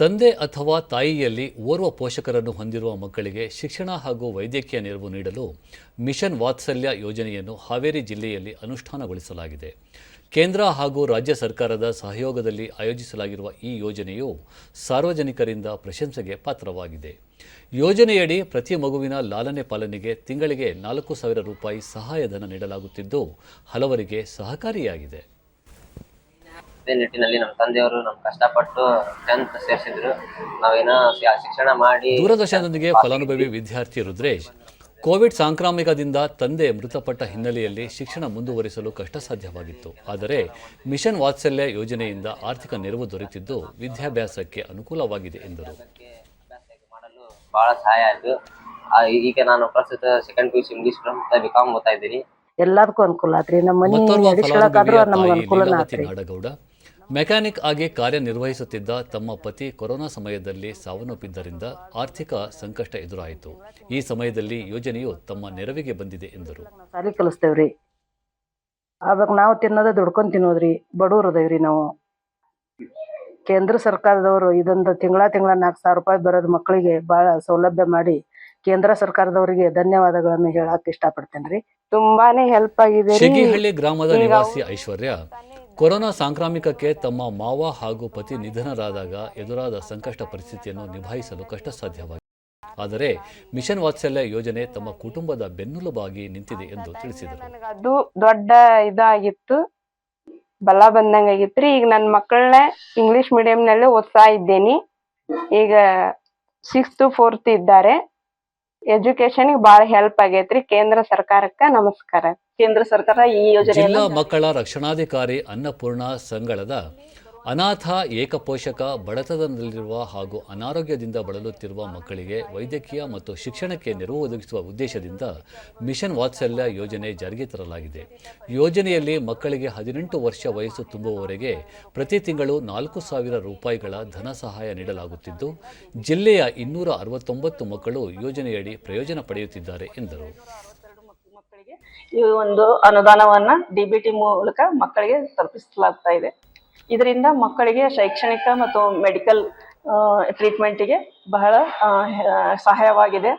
ತಂದೆ ಅಥವಾ ತಾಯಿಯಲ್ಲಿ ಓರ್ವ ಪೋಷಕರನ್ನು ಹೊಂದಿರುವ ಮಕ್ಕಳಿಗೆ ಶಿಕ್ಷಣ ಹಾಗೂ ವೈದ್ಯಕೀಯ ನೆರವು ನೀಡಲು ಮಿಷನ್ ವಾತ್ಸಲ್ಯ ಯೋಜನೆಯನ್ನು ಹಾವೇರಿ ಜಿಲ್ಲೆಯಲ್ಲಿ ಅನುಷ್ಠಾನಗೊಳಿಸಲಾಗಿದೆ. ಕೇಂದ್ರ ಹಾಗೂ ರಾಜ್ಯ ಸರ್ಕಾರದ ಸಹಯೋಗದಲ್ಲಿ ಆಯೋಜಿಸಲಾಗಿರುವ ಈ ಯೋಜನೆಯು ಸಾರ್ವಜನಿಕರಿಂದ ಪ್ರಶಂಸೆಗೆ ಪಾತ್ರವಾಗಿದೆ. ಯೋಜನೆಯಡಿ ಪ್ರತಿ ಮಗುವಿನ ಲಾಲನೆ ಪಾಲನೆಗೆ ತಿಂಗಳಿಗೆ ನಾಲ್ಕು ಸಾವಿರ ರೂಪಾಯಿ ಸಹಾಯಧನ ನೀಡಲಾಗುತ್ತಿದ್ದು, ಹಲವರಿಗೆ ಸಹಕಾರಿಯಾಗಿದೆ. ಅದೇ ನಿಟ್ಟಿನಲ್ಲಿ ನಮ್ಮ ತಂದೆಯವರು ನಮ್ ಕಷ್ಟಪಟ್ಟು ಟೆಂತ್ ಸೇರಿಸಿದ್ರು. ನಾವೇನೋ ಶಿಕ್ಷಣ ಮಾಡಿ ದೂರದರ್ಶನದೊಂದಿಗೆ ಫಲಾನುಭವಿ ವಿದ್ಯಾರ್ಥಿ ರುದ್ರೇಶ್ ಕೋವಿಡ್ ಸಾಂಕ್ರಾಮಿಕದಿಂದ ತಂದೆ ಮೃತಪಟ್ಟ ಹಿನ್ನೆಲೆಯಲ್ಲಿ ಶಿಕ್ಷಣ ಮುಂದುವರಿಸಲು ಕಷ್ಟ ಸಾಧ್ಯವಾಗಿತ್ತು ಆದರೆ ಮಿಷನ್ ವಾತ್ಸಲ್ಯ ಯೋಜನೆಯಿಂದ ಆರ್ಥಿಕ ನೆರವು ದೊರೆತಿದ್ದು ವಿದ್ಯಾಭ್ಯಾಸಕ್ಕೆ ಅನುಕೂಲವಾಗಿದೆ ಎಂದರು. ಮಾಡಲು ಬಹಳ ಸಹಾಯ ಆಯಿತು. ಈಗ ನಾನು ಪ್ರಸ್ತುತ second P U C English B com ಓದ್ತಾ ಇದ್ದೀನಿ. ಎಲ್ಲದಕ್ಕೂ ಅನುಕೂಲ ಆತ್ರಿ. ನಮ್ಮ ಮನೆ ನಡೆಸ್ಕೊಳಕಾದ್ರೂ ನಮ್ಗೆ ಅನುಕೂಲನ ಲೀಲಾವತಿ ಆತ್ರಿ. ನಾಡಗೌಡ ಮೆಕ್ಯಾನಿಕ್ ಆಗಿ ಕಾರ್ಯನಿರ್ವಹಿಸುತ್ತಿದ್ದ ತಮ್ಮ ಪತಿ ಕೊರೋನಾ ಸಮಯದಲ್ಲಿ ಸಾವನ್ನಪ್ಪಿದ್ದರಿಂದ ಆರ್ಥಿಕ ಸಂಕಷ್ಟ ಎದುರಾಯಿತು. ಈ ಸಮಯದಲ್ಲಿ ಯೋಜನೆಯು ತಮ್ಮ ನೆರವಿಗೆ ಬಂದಿದೆ ಎಂದರು. ಸಾರಿ ಸಾಲಿ ಕಲಿಸ್ತೇವ್ರಿ. ಆವಾಗ ನಾವು ತಿನ್ನೋದ ದುಡ್ಕೊಂಡು ತಿನ್ನೋದ್ರಿ. ಬಡವ್ರು ಅದೇವ್ರಿ ನಾವು. ಕೇಂದ್ರ ಸರ್ಕಾರದವರು ಇದೊಂದು ತಿಂಗಳ ತಿಂಗಳ ನಾಲ್ಕು ಸಾವಿರ ರೂಪಾಯಿ ಬರೋದು ಮಕ್ಕಳಿಗೆ ಬಹಳ ಸೌಲಭ್ಯ ಮಾಡಿ ಕೇಂದ್ರ ಸರ್ಕಾರದವರಿಗೆ ಧನ್ಯವಾದಗಳನ್ನು ಹೇಳಕ್ ಇಷ್ಟಪಡ್ತೇನ್ರಿ. ತುಂಬಾನೇ ಹೆಲ್ಪ್ ಆಗಿದೆ ರೀ. ಶೆಗಿಹಳ್ಳಿ ಗ್ರಾಮದ ನಿವಾಸಿ ಐಶ್ವರ್ಯ ಕೊರೋನಾ ಸಾಂಕ್ರಾಮಿಕಕ್ಕೆ ತಮ್ಮ ಮಾವ ಹಾಗೂ ಪತಿ ನಿಧನರಾದಾಗ ಎದುರಾದ ಸಂಕಷ್ಟ ಪರಿಸ್ಥಿತಿಯನ್ನು ನಿಭಾಯಿಸಲು ಕಷ್ಟ ಸಾಧ್ಯವಾಗಿದೆ ಆದರೆ ಮಿಷನ್ ವಾತ್ಸಲ್ಯ ಯೋಜನೆ ತಮ್ಮ ಕುಟುಂಬದ ಬೆನ್ನುಲುಬಾಗಿ ನಿಂತಿದೆ ಎಂದು ತಿಳಿಸಿದರು. ಅದು ದೊಡ್ಡ ಇದಾಗಿತ್ತು. ಬಲ ಬಂದಂಗಾಗಿತ್ತು. ಈಗ ನನ್ನ ಮಕ್ಕಳನ್ನ ಇಂಗ್ಲಿಷ್ ಮೀಡಿಯಂನಲ್ಲೇ ಓದ್ತಾ ಇದ್ದೇನೆ. ಈಗ ಸಿಕ್ಸ್ತ್ ಫೋರ್ತ್ ಇದ್ದಾರೆ. ಎಜುಕೇಶನ್ ಬಹಳ ಹೆಲ್ಪ್ ಆಗೈತ್ರಿ. ಕೇಂದ್ರ ಸರ್ಕಾರಕ್ಕ ನಮಸ್ಕಾರ. ಕೇಂದ್ರ ಸರ್ಕಾರ ಈ ಜಿಲ್ಲಾ ಯೋಜನೆಯನ್ನು ಮಕ್ಕಳ ರಕ್ಷಣಾಧಿಕಾರಿ ಅನ್ನಪೂರ್ಣ ಸಂಗಳದ ಅನಾಥ ಏಕಪೋಷಕ ಬಡತನದಲ್ಲಿರುವ ಹಾಗೂ ಅನಾರೋಗ್ಯದಿಂದ ಬಳಲುತ್ತಿರುವ ಮಕ್ಕಳಿಗೆ ವೈದ್ಯಕೀಯ ಮತ್ತು ಶಿಕ್ಷಣಕ್ಕೆ ನೆರವು ಒದಗಿಸುವ ಉದ್ದೇಶದಿಂದ ಮಿಷನ್ ವಾತ್ಸಲ್ಯ ಯೋಜನೆ ಜಾರಿಗೆ ತರಲಾಗಿದೆ. ಯೋಜನೆಯಲ್ಲಿ ಮಕ್ಕಳಿಗೆ ಹದಿನೆಂಟು ವರ್ಷ ವಯಸ್ಸು ತುಂಬುವವರೆಗೆ ಪ್ರತಿ ತಿಂಗಳು ನಾಲ್ಕು ಸಾವಿರ ರೂಪಾಯಿಗಳ ಧನ ಸಹಾಯ ನೀಡಲಾಗುತ್ತಿದ್ದು, ಜಿಲ್ಲೆಯ ಇನ್ನೂರ ಅರವತ್ತೊಂಬತ್ತು ಮಕ್ಕಳು ಯೋಜನೆಯಡಿ ಪ್ರಯೋಜನ ಪಡೆಯುತ್ತಿದ್ದಾರೆ ಎಂದರು. ಈ ಒಂದು ಅನುದಾನವನ್ನ ಡಿಬಿಟಿ ಮೂಲಕ ಮಕ್ಕಳಿಗೆ ತಲುಪಿಸಲಾಗ್ತಾ ಇದೆ. ಇದರಿಂದ ಮಕ್ಕಳಿಗೆ ಶೈಕ್ಷಣಿಕ ಮತ್ತು ಮೆಡಿಕಲ್ ಟ್ರೀಟ್ಮೆಂಟಿಗೆ ಬಹಳ ಸಹಾಯವಾಗಿದೆ.